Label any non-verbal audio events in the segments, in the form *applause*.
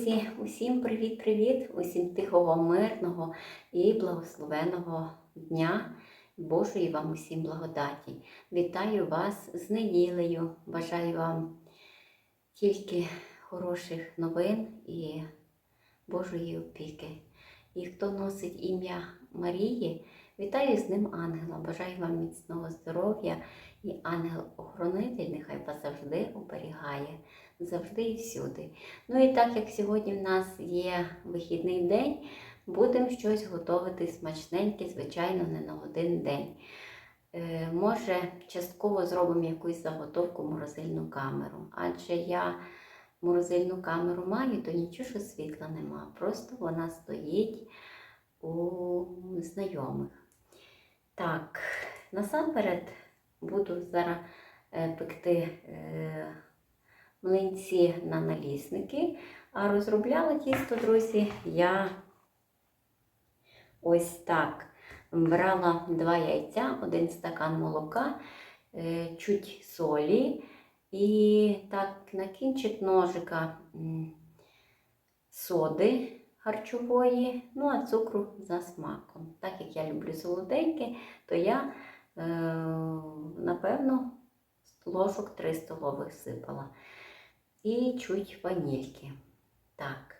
Друзі, усім привіт-привіт, усім тихого, мирного і благословеного дня. Божої вам усім благодаті. Вітаю вас з неділею. Бажаю вам тільки хороших новин і Божої опіки. І хто носить ім'я Марії, вітаю з ним ангела. Бажаю вам міцного здоров'я і ангел-охоронитель нехай вас завжди оберігає, завжди і всюди. Ну і так як сьогодні в нас є вихідний день, будемо щось готувати смачненьке, звичайно, не на один день. Е, може, частково зробимо якусь заготовку морозильну камеру, адже я морозильну камеру маю, то нічого світла нема. Просто вона стоїть у знайомих. Так, насамперед буду зараз е, пекти е, млинці на налісники, а розробляла тісто, друзі, я ось так. Брала два яйця, один стакан молока, е, чуть солі і так на кінчик ножика соди харчової, ну а цукру за смаком. Так як я люблю солоденьке, то я, е, напевно, ложок 3 столових сипала. І чуть ванільки. Так.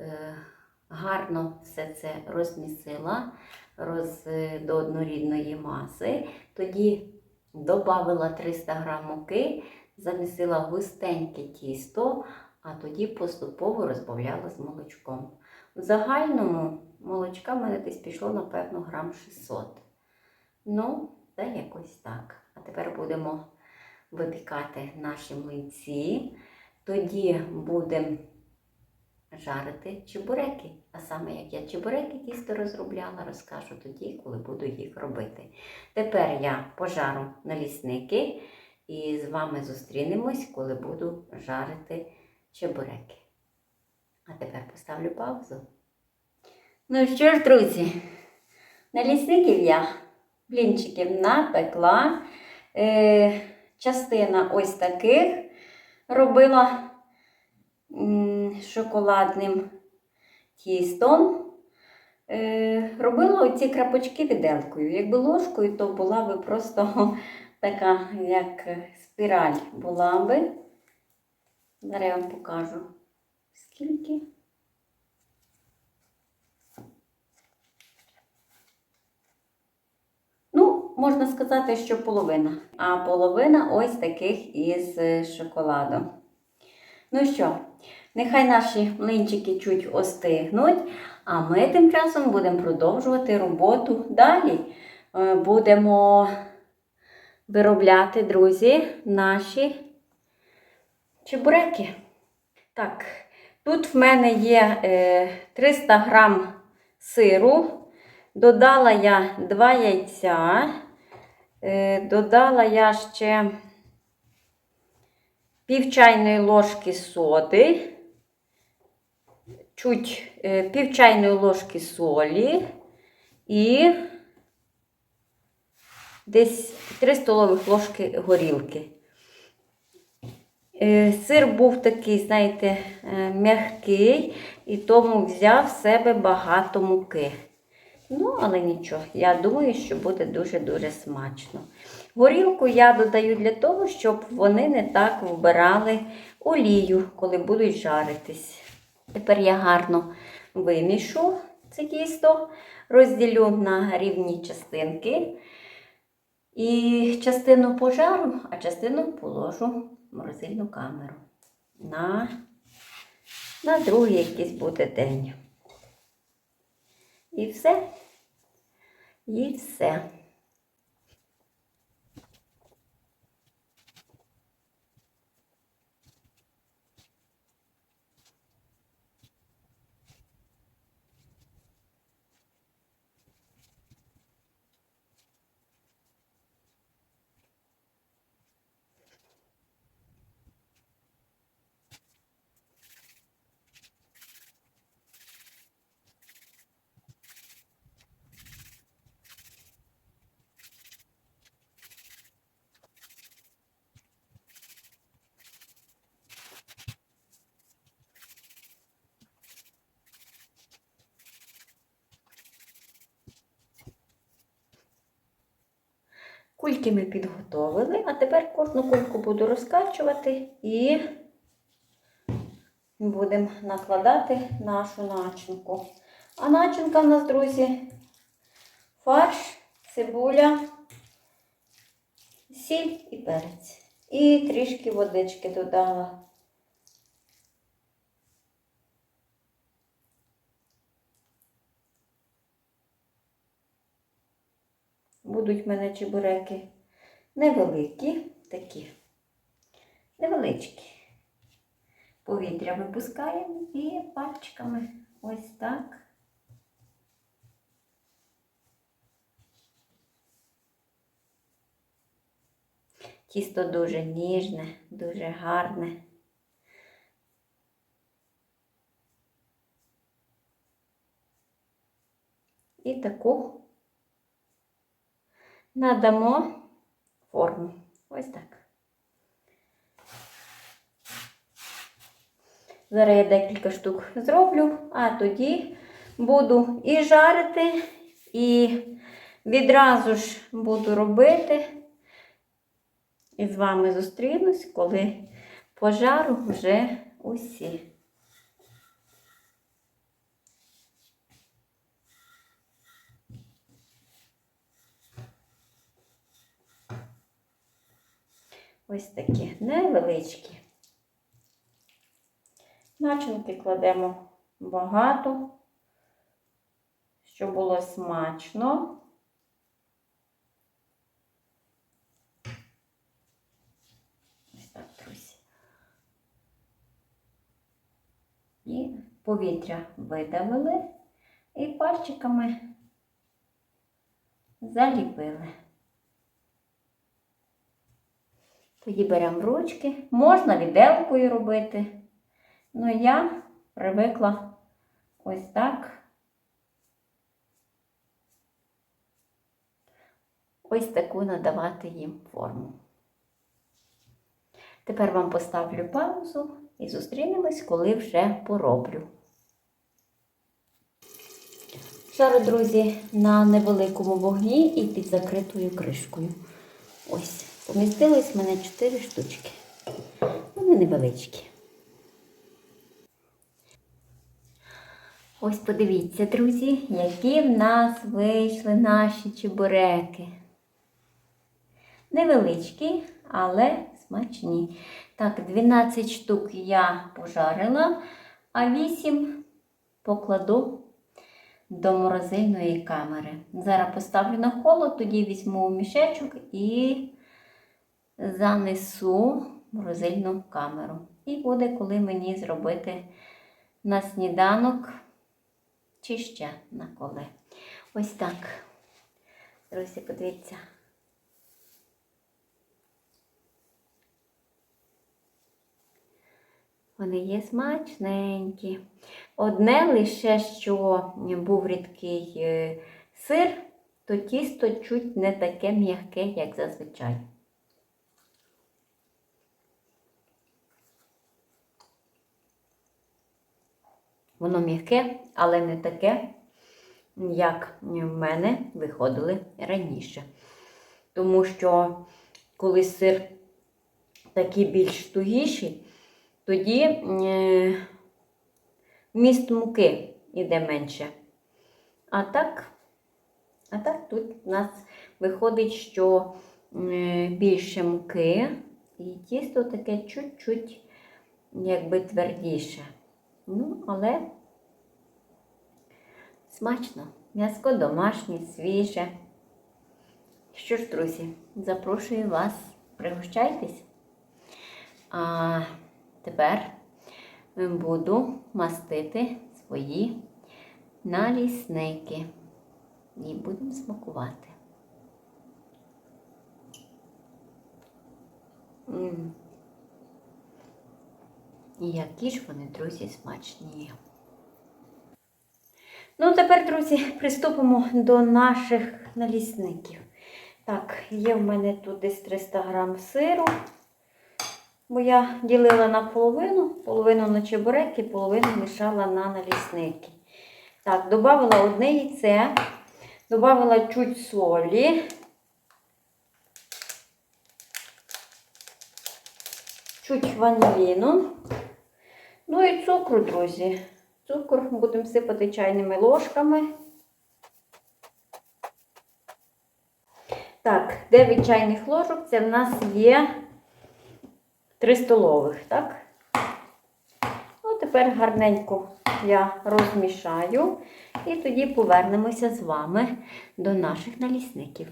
Е, гарно все це розмісила роз, до однорідної маси. Тоді додала 300 г муки, замісила густеньке тісто, а тоді поступово розбавляла з молочком. В загальному молочка в мене десь пішло, напевно, грам 600. Ну, це якось так. А тепер будемо випікати наші млинці. Тоді будемо жарити чебуреки. А саме як я чебуреки тісто розробляла, розкажу тоді, коли буду їх робити. Тепер я пожару налісники і з вами зустрінемось, коли буду жарити чебуреки. А тепер поставлю паузу. Ну що ж, друзі, налісників я блінчиків напекла. Е, частина ось таких робила м, шоколадним тістом. Е, робила оці крапочки віделкою. Якби ложкою, то була би просто *laughs* така, як спіраль була би. Зараз я вам покажу. Скільки? Ну, можна сказати, що половина. А половина ось таких із е, шоколадом. Ну що, нехай наші млинчики чуть остигнуть, а ми тим часом будемо продовжувати роботу далі. Е, Будемо виробляти, друзі, наші чебуреки. Так, тут в мене є е, 300 грам сиру. Додала я 2 яйця, е, додала я ще пів чайної ложки соди, чуть е, пів чайної ложки солі і десь 3 столових ложки горілки. Е, Сир був такий, знаєте, е, м'який, і тому взяв в себе багато муки. Ну, але нічого, я думаю, що буде дуже-дуже смачно. Горілку я додаю для того, щоб вони не так вбирали олію, коли будуть жаритись. Тепер я гарно вимішу це тісто, розділю на рівні частинки. І частину пожару, а частину положу в морозильну камеру на, на другий якийсь буде день. І все. І все. Кульки ми підготовили, а тепер кожну кульку буду розкачувати і будемо накладати нашу начинку. А начинка в нас, друзі, фарш, цибуля, сіль і перець. І трішки водички додала. Будуть мене чебуреки невеликі, такі, невеличкі. Повітря випускаємо і пальчиками ось так. Тісто дуже ніжне, дуже гарне. І таку надамо форму. Ось так. Зараз я декілька штук зроблю, а тоді буду і жарити, і відразу ж буду робити. І з вами зустрінусь, коли пожару вже усі. Ось такі невеличкі. Начинки кладемо багато, щоб було смачно. Ось так, друзі. І повітря видавили і пальчиками заліпили. Тоді беремо ручки. Можна віделкою робити. Ну я привикла ось так. Ось таку надавати їм форму. Тепер вам поставлю паузу і зустрінемось, коли вже пороблю. Жару, друзі, на невеликому вогні і під закритою кришкою. Ось, помістилось в мене 4 штучки. Вони невеличкі. Ось подивіться, друзі, які в нас вийшли наші чебуреки. Невеличкі, але смачні. Так, 12 штук я пожарила, а 8 покладу до морозильної камери. Зараз поставлю на холод, тоді візьму мішечок і занесу морозильну камеру. І буде, коли мені зробити на сніданок чи ще на коли. Ось так. Друзі, подивіться. Вони є смачненькі. Одне лише, що був рідкий е, сир, то тісто чуть не таке м'яке, як зазвичай. Воно м'яке, але не таке, як в мене виходили раніше. Тому що коли сир такий більш тугіший, тоді е, вміст муки йде менше. А так, а так тут у нас виходить, що е, більше муки, і тісто таке чуть-чуть якби твердіше. Ну, але смачно. М'яско домашнє, свіже. Що ж, друзі, запрошую вас, пригощайтесь. А тепер буду мастити свої налісники. І будемо смакувати. М. І які ж вони, друзі, смачні. Ну, тепер, друзі, приступимо до наших налісників. Так, є в мене тут десь 300 грам сиру. Бо я ділила на половину, половину на чебуреки, половину мішала на налісники. Так, додала одне яйце, додала чуть солі. Чуть ваніліну. Ну і цукру, друзі. Цукор будемо сипати чайними ложками. Так, 9 чайних ложок це в нас є 3 столових, так? Ну, тепер гарненько я розмішаю і тоді повернемося з вами до наших налісників.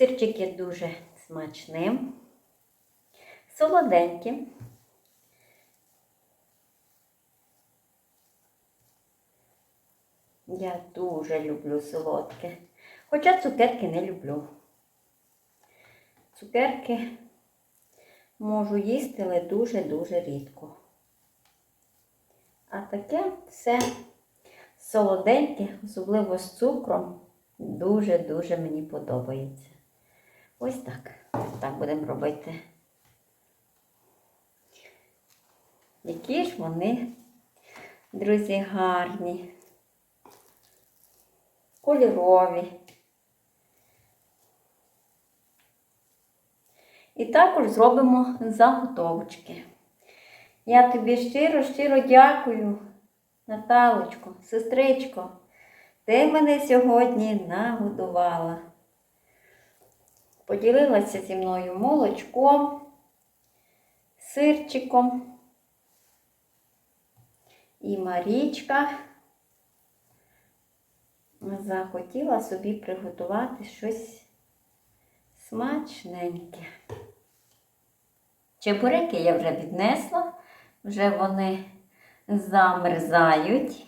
Сирчик є дуже смачним, солоденьким. Я дуже люблю солодке. Хоча цукерки не люблю. Цукерки можу їсти, але дуже-дуже рідко. А таке все солоденьке, особливо з цукром, дуже-дуже мені подобається. Ось так. Так будемо робити. Які ж вони, друзі, гарні кольорові. І також зробимо заготовочки. Я тобі щиро-щиро дякую, Наталочко, сестричко. Ти мене сьогодні нагодувала. Поділилася зі мною молочком, сирчиком і Марічка захотіла собі приготувати щось смачненьке. Чебуреки я вже віднесла, вже вони замерзають.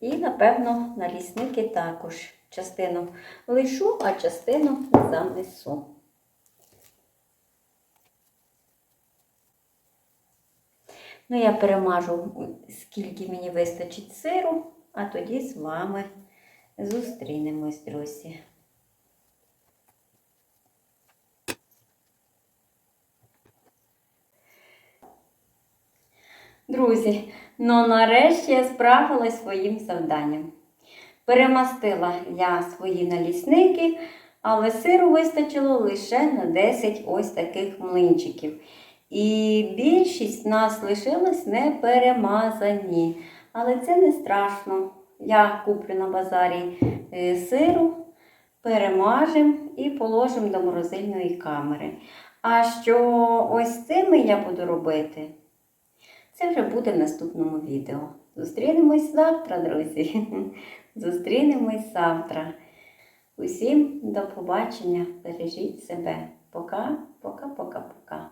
І, напевно, налісники також частину лишу, а частину занесу. Ну, я перемажу, скільки мені вистачить сиру, а тоді з вами зустрінемось, друзі. Друзі, ну нарешті я справилась своїм завданням. Перемастила я свої налісники, але сиру вистачило лише на 10 ось таких млинчиків. І більшість нас лишилась не. Але це не страшно. Я куплю на базарі е, сиру, перемажемо і положимо до морозильної камери. А що ось цими я буду робити, це вже буде в наступному відео. Зустрінемось завтра, друзі. *laughs* Зустрінемось завтра. Усім до побачення. Бережіть себе. Пока, пока, пока, пока.